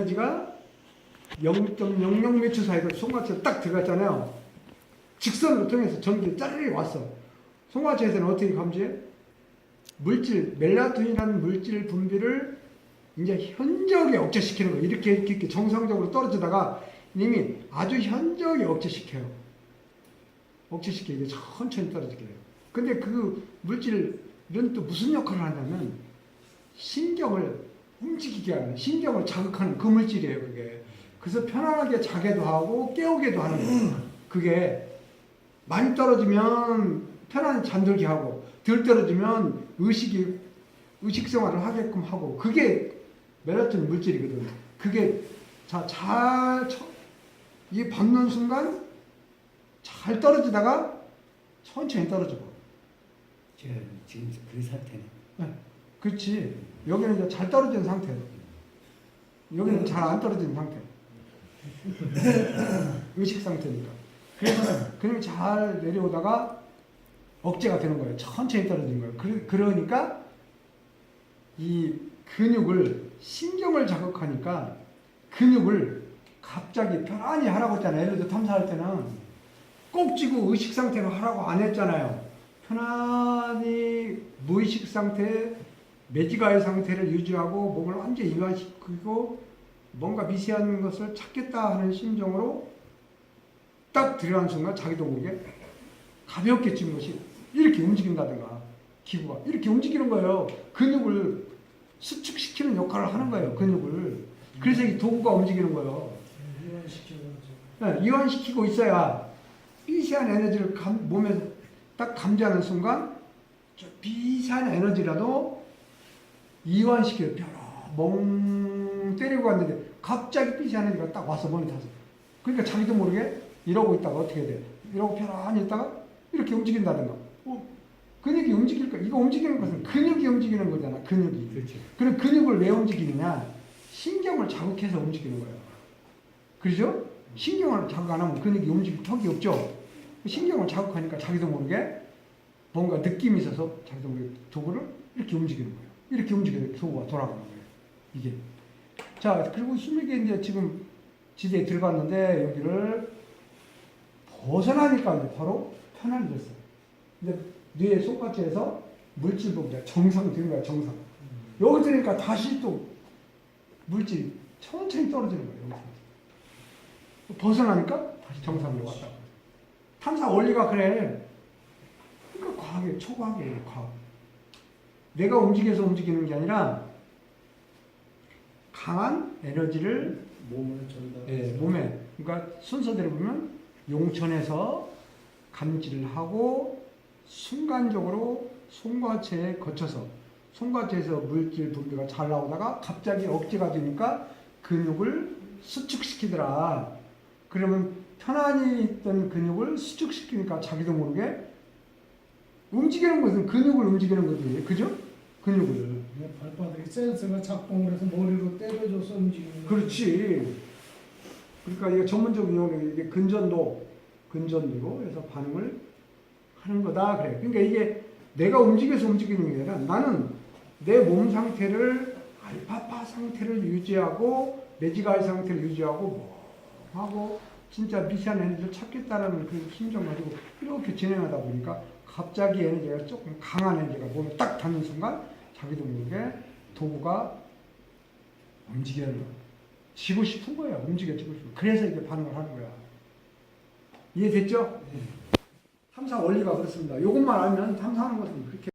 에너지가 0.00몇 초 사이로 손과체에 딱 들어갔잖아요. 직선으로 통해서 전기 짜르르 왔어. 손과체에서는 어떻게 감지해? 물질, 멜라토닌이라는 물질 분비를 이제 현저하게 억제시키는 거예요. 이렇게, 이렇게, 정상적으로 떨어지다가 이미 아주 현저하게 억제시켜요. 억제시키게 천천히 떨어지게 해요. 근데 그 물질은 또 무슨 역할을 하냐면 신경을 움직이게 하는, 신경을 자극하는 그 물질이에요, 그게. 그래서 편안하게 자게도 하고 깨우게도 하는 거예요. 그게 많이 떨어지면 편안히 잠들게 하고 덜 떨어지면 의식이 의식 생활을 하게끔 하고 그게 멜라토닌 물질이거든. 그게 자, 잘, 쳐- 이 밟는 순간 잘 떨어지다가 천천히 떨어지고. 제가 지금 그 상태네. 그렇지. 여기는 이제 잘 떨어진 상태. 여기는 잘 안 떨어진 상태. 의식 상태니까. 그래서 그림이 잘 내려오다가 억제가 되는 거예요. 천천히 떨어지는 거예요. 그, 그러니까 이 근육을 신경을 자극하니까 근육을 갑자기 편안히 하라고 했잖아요. 예를 들어 탐사할 때는 꼭 쥐고 의식 상태로 하라고 안 했잖아요. 편안히 무의식 상태, 매지가의 상태를 유지하고 몸을 완전히 이완시키고 뭔가 미세한 것을 찾겠다 하는 심정으로 딱 들어간 순간 자기도 모르게 가볍게 찌는 것이 이렇게 움직인다든가 기구가 이렇게 움직이는 거예요. 근육을 수축시키는 역할을 하는 거예요. 근육을. 그래서 이 도구가 움직이는 거예요. 네, 이완시키고 있어야 미세한 에너지를 감- 몸에서 딱 감지하는 순간 저 미세한 에너지라도 이완시켜요. 뼈로 멍 때리고 갔는데 갑자기 미세한 에너지가 딱 와서 몸에 닿아서 그러니까 자기도 모르게 이러고 있다가 어떻게 돼? 이러고 편안히 있다가 이렇게 움직인다든가 어, 근육이 움직일 거 이거 움직이는 것은 근육이 움직이는 거잖아 근육이 그렇죠. 그럼 근육을 왜 움직이느냐? 신경을 자극해서 움직이는 거예요. 그죠? 신경을 자극 안 하면 근육이 움직일 턱이 없죠? 신경을 자극하니까 자기도 모르게 뭔가 느낌이 있어서 자기도 모르게 도구를 이렇게 움직이는 거예요. 이렇게 움직이면 도구가 돌아가는 거예요. 이게. 자, 그리고 힘있게 이제 지금 지대에 들어갔는데 여기를 벗어나니까 이제 바로 편안해졌어요. 이제 뇌의 속가체에서 물질 부분이 정상 되는 거야, 정상. 여기 들으니까 다시 또 물질이 천천히 떨어지는 거예요. 여기서. 벗어나니까 다시 정상으로 왔다. 탐사 원리가 그래. 그러니까 과학이에요. 초과학이에요. 과학. 내가 움직여서 움직이는 게 아니라 강한 에너지를 몸을 전달. 예, 몸에 그러니까 순서대로 보면 용천에서 감지를 하고 순간적으로 송과체에 거쳐서 송과체에서 물질 분비가 잘 나오다가 갑자기 억제가 되니까 근육을 수축시키더라. 그러면 편안히 있던 근육을 수축시키니까 자기도 모르게 움직이는 것은 근육을 움직이는 거지. 그죠? 근육을. 네, 발바닥에 센서가 작동을 해서 머리로 때려줘서 움직이는. 거예요. 그렇지. 그러니까 이게 전문적인 용어로 이게 근전도, 근전도로 해서 반응을 하는 거다 그래. 그러니까 이게 내가 움직여서 움직이는 게 아니라 나는 내 몸 상태를 알파파 상태를 유지하고 매지가이 상태를 유지하고 뭐 하고 진짜 미세한 에너지를 찾겠다라는 그 심정 가지고 이렇게 진행하다 보니까 갑자기 에너지가 조금 강한 에너지가 몸에 딱 닿는 순간 자기도 모르게 도구가 움직여요. 지고 싶은 거야. 움직여지고 싶은. 그래서 이게 반응을 하는 거야. 이해됐죠? 탐사 원리가 그렇습니다. 이것만 알면 탐사하는 것은 그렇게